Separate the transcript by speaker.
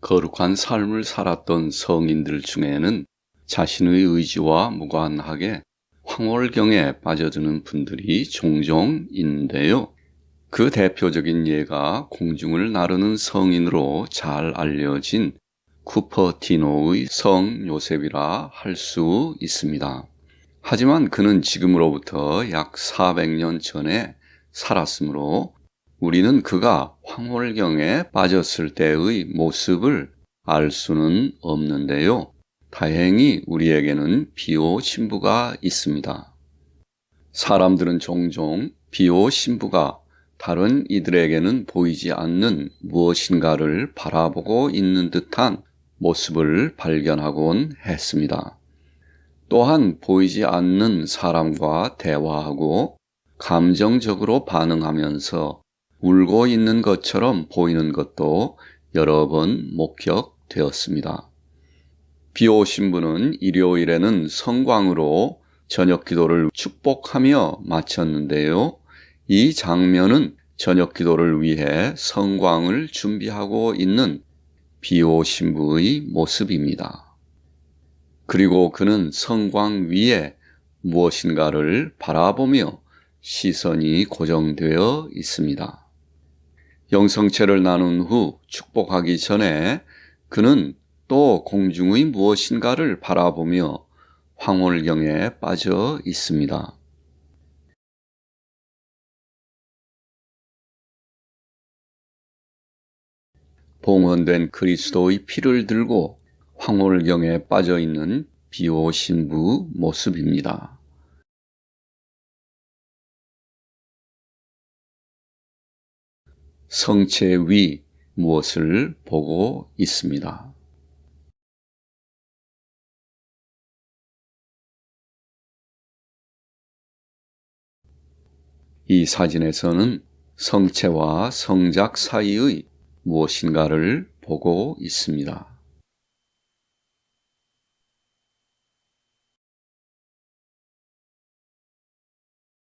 Speaker 1: 거룩한 삶을 살았던 성인들 중에는 자신의 의지와 무관하게 황홀경에 빠져드는 분들이 종종 있는데요. 그 대표적인 예가 공중을 나르는 성인으로 잘 알려진 쿠퍼티노의 성 요셉이라 할 수 있습니다. 하지만 그는 지금으로부터 약 400년 전에 살았으므로 우리는 그가 황홀경에 빠졌을 때의 모습을 알 수는 없는데요. 다행히 우리에게는 비오 신부가 있습니다. 사람들은 종종 비오 신부가 다른 이들에게는 보이지 않는 무엇인가를 바라보고 있는 듯한 모습을 발견하곤 했습니다. 또한 보이지 않는 사람과 대화하고 감정적으로 반응하면서 울고 있는 것처럼 보이는 것도 여러 번 목격되었습니다. 비 오 신부는 일요일에는 성광으로 저녁 기도를 축복하며 마쳤는데요. 이 장면은 저녁 기도를 위해 성광을 준비하고 있는 비오 신부의 모습입니다. 그리고 그는 성광 위에 무엇인가를 바라보며 시선이 고정되어 있습니다. 영성체를 나눈 후 축복하기 전에 그는 또 공중의 무엇인가를 바라보며 황홀경에 빠져 있습니다. 봉헌된 그리스도의 피를 들고 황홀경에 빠져 있는 비오 신부 모습입니다. 성체 위 무엇을 보고 있습니다. 이 사진에서는 성체와 성작 사이의 무엇인가를 보고 있습니다.